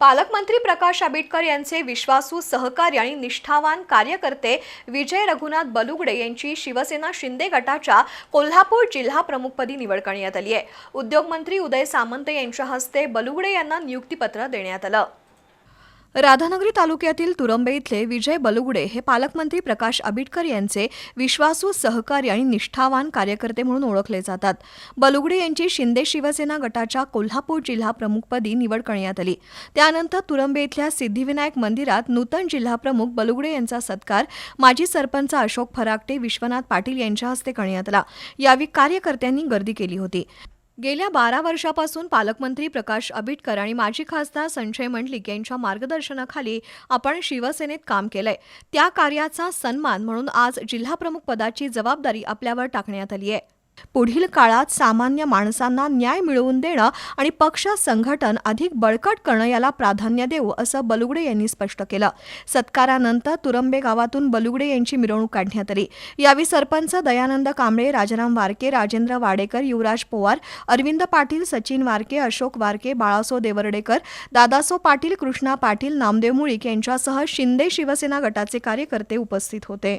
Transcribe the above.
पालकमंत्री प्रकाश आंबेडकर यांचे विश्वासू सहकारी आणि निष्ठावान कार्यकर्ते विजय रघुनाथ बलुगडे यांची शिवसेना शिंदे गटाच्या कोल्हापूर जिल्हा प्रमुखपदी निवड करण्यात आली आहे. उद्योगमंत्री उदय सामंत यांच्या हस्ते बलुगडे यांना नियुक्तीपत्र देण्यात आलं. राधानगरी तालुक्यातील तुरंबे इथले विजय बलुगडे हे पालकमंत्री प्रकाश आंबेडकर यांचे विश्वासू सहकारी आणि निष्ठावान कार्यकर्ते म्हणून ओळखले जातात. बलुगडे यांची शिंदे शिवसेना गटाच्या कोल्हापूर जिल्हा प्रमुखपदी निवड करण्यात आली. त्यानंतर तुरंबे इथल्या सिद्धिविनायक मंदिरात नूतन जिल्हा प्रमुख बलुगडे यांचा सत्कार माजी सरपंच अशोक फराकटे विश्वनाथ पाटील यांच्या हस्ते करण्यात आला. यावेळी कार्यकर्त्यांनी गर्दी केली होती. गेल्या बारा वर्षापासून पालकमंत्री प्रकाश आबिटकर आणि माजी खासदार संजय मंडलिक यांच्या मार्गदर्शनाखाली आपण शिवसेनेत काम केलंय. त्या कार्याचा सन्मान म्हणून आज जिल्हाप्रमुख पदाची जबाबदारी आपल्यावर टाकण्यात आली आहे. पुढील काळात सामान्य माणसांना न्याय मिळवून देणं आणि पक्ष संघटन अधिक बळकट करणं याला प्राधान्य देऊ असं बलुगडे यांनी स्पष्ट केलं. सत्कारानंतर तुरंबे गावातून बलुगडे यांची मिरवणूक काढण्यात आली. यावेळी सरपंच दयानंद कांबळे राजाराम वारके राजेंद्र वाडेकर युवराज पोवार अरविंद पाटील सचिन वारके अशोक वारके बाळासो देवर्डेकर दादासो पाटील कृष्णा पाटील नामदेव मुळीक यांच्यासह शिंदे शिवसेना गटाचे कार्यकर्ते उपस्थित होते.